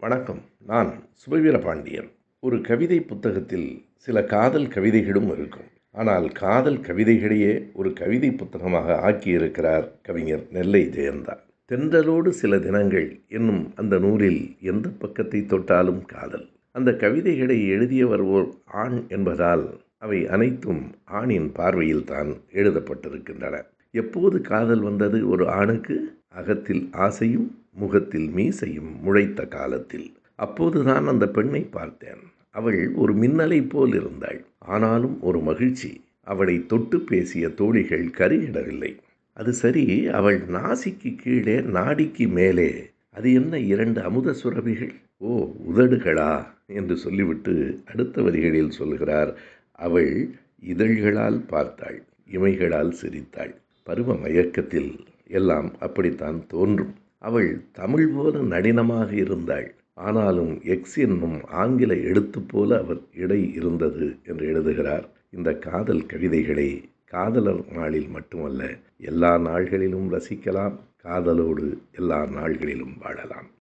வணக்கம். நான் சுபவீர பாண்டியன். ஒரு கவிதை புத்தகத்தில் சில காதல் கவிதைகளும் இருக்கும். ஆனால் காதல் கவிதைகளையே ஒரு கவிதை புத்தகமாக ஆக்கியிருக்கிறார் கவிஞர் நெல்லை ஜெயந்தா. தென்றலோடு சில தினங்கள் என்னும் அந்த நூலில் எந்த பக்கத்தை தொட்டாலும் காதல். அந்த கவிதைகளை எழுதியவர் ஓர் ஆண் என்பதால் அவை அனைத்தும் ஆணின் பார்வையில் தான் எழுதப்பட்டிருக்கின்றன. எப்போது காதல் வந்தது ஒரு ஆணுக்கு? அகத்தில் ஆசையும் முகத்தில் மீசையும் முளைத்த காலத்தில். அப்போதுதான் அந்த பெண்ணை பார்த்தேன். அவள் ஒரு மின்னலை போல் இருந்தாள். ஆனாலும் ஒரு மகிழ்ச்சி. அவளை தொட்டு பேசிய தோழிகள் கருகிடவில்லை. அது சரி அவள் நாசிக்கு கீழே நாடிக்கு மேலே. அது என்ன இரண்டு அமுத சுரபிகள்? ஓ உதடுகளா? என்று சொல்லிவிட்டு அடுத்த வரிகளில் சொல்கிறார். அவள் இதழ்களால் பார்த்தாள். இமைகளால் சிரித்தாள். பருவ மயக்கத்தில் எல்லாம் அப்படித்தான் தோன்றும். அவள் தமிழ் போல நடினமாக இருந்தாள். ஆனாலும் எக்ஸ் என்னும் ஆங்கில எழுத்து போல அவர் இடை இருந்தது என்று எழுதுகிறார். இந்த காதல் கவிதைகளை காதலர் நாளில் மட்டுமல்ல எல்லா நாள்களிலும் ரசிக்கலாம். காதலோடு எல்லா நாள்களிலும் வாழலாம்.